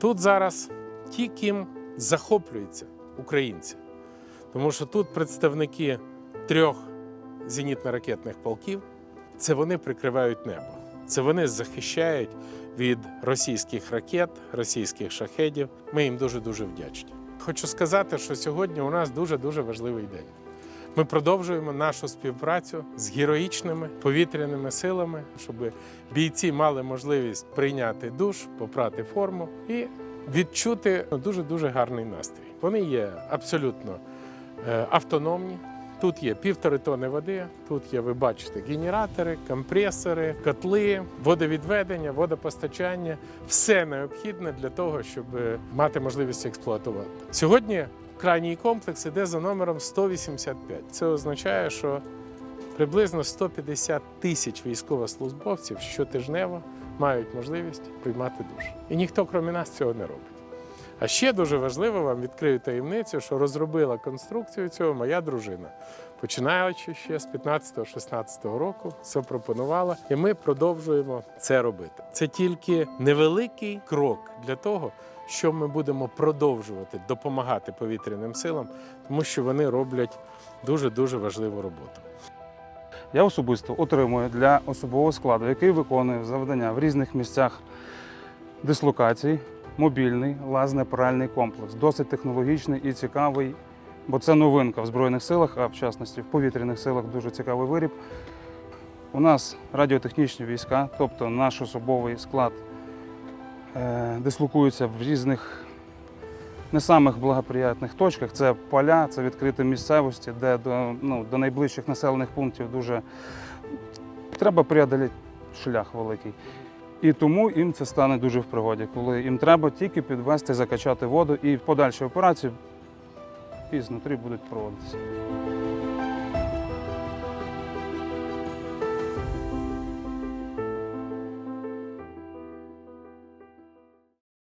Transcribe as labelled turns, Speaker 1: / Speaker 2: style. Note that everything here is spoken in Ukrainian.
Speaker 1: Тут зараз ті, ким захоплюються українці, тому що тут представники трьох зенітно-ракетних полків, це вони прикривають небо. Це вони захищають від російських ракет, російських шахедів. Ми їм дуже дуже вдячні. Хочу сказати, що сьогодні у нас дуже дуже важливий день. Ми продовжуємо нашу співпрацю з героїчними повітряними силами, щоб бійці мали можливість прийняти душ, попрати форму і відчути дуже дуже гарний настрій. Вони є абсолютно е, автономні. Тут є півтори тони води, тут є, ви бачите, генератори, компресори, котли, водовідведення, водопостачання все необхідне для того, щоб е, мати можливість експлуатувати. Сьогодні крайній комплекс іде за номером 185. Це означає, що приблизно 150 тисяч військовослужбовців щотижнево мають можливість приймати душ. І ніхто, крім нас, цього не робить. А ще дуже важливо вам відкрию таємницю, що розробила конструкцію цього моя дружина. Починаючи ще з 15-16 року, запропонувала, і ми продовжуємо це робити. Це тільки невеликий крок для того, що ми будемо продовжувати допомагати повітряним силам, тому що вони роблять дуже дуже важливу роботу.
Speaker 2: Я особисто отримую для особового складу, який виконує завдання в різних місцях дислокації, мобільний лазне-пральний комплекс. Досить технологічний і цікавий, бо це новинка в Збройних силах, а в частності в повітряних силах дуже цікавий виріб. У нас радіотехнічні війська, тобто наш особовий склад е, дислокується в різних не самих благоприятних точках. Це поля, це відкриті місцевості, де до, ну, до найближчих населених пунктів дуже треба преодоліти шлях великий. І тому їм це стане дуже в пригоді, коли їм треба тільки підвести, закачати воду і в подальші операції і знутрі будуть проводитися.